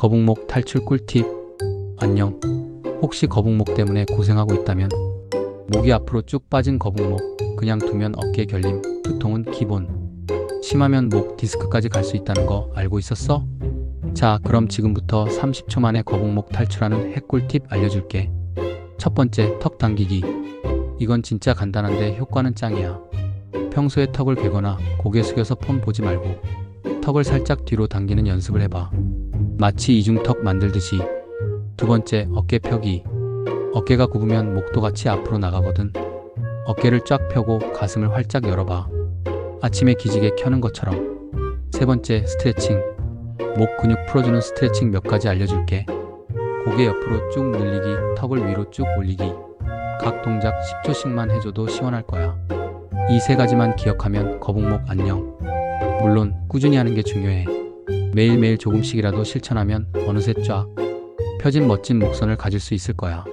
거북목 탈출 꿀팁. 안녕. 혹시 거북목 때문에 고생하고 있다면 목이 앞으로 쭉 빠진 거북목 그냥 두면 어깨 결림, 두통은 기본. 심하면 목 디스크까지 갈 수 있다는 거 알고 있었어? 자, 그럼 지금부터 30초 만에 거북목 탈출하는 핵꿀팁 알려줄게. 첫 번째, 턱 당기기. 이건 진짜 간단한데 효과는 짱이야. 평소에 턱을 괴거나 고개 숙여서 폰 보지 말고 턱을 살짝 뒤로 당기는 연습을 해봐. 마치 이중턱 만들듯이. 두 번째, 어깨 펴기. 어깨가 굽으면 목도 같이 앞으로 나가거든. 어깨를 쫙 펴고 가슴을 활짝 열어봐. 아침에 기지개 켜는 것처럼. 세 번째, 스트레칭. 목 근육 풀어주는 스트레칭 몇 가지 알려줄게. 고개 옆으로 쭉 늘리기, 턱을 위로 쭉 올리기. 각 동작 10초씩만 해줘도 시원할 거야. 이 세 가지만 기억하면 거북목 안녕. 물론 꾸준히 하는 게 중요해. 매일매일 조금씩이라도 실천하면 어느새 쫙 펴진 멋진 목선을 가질 수 있을 거야.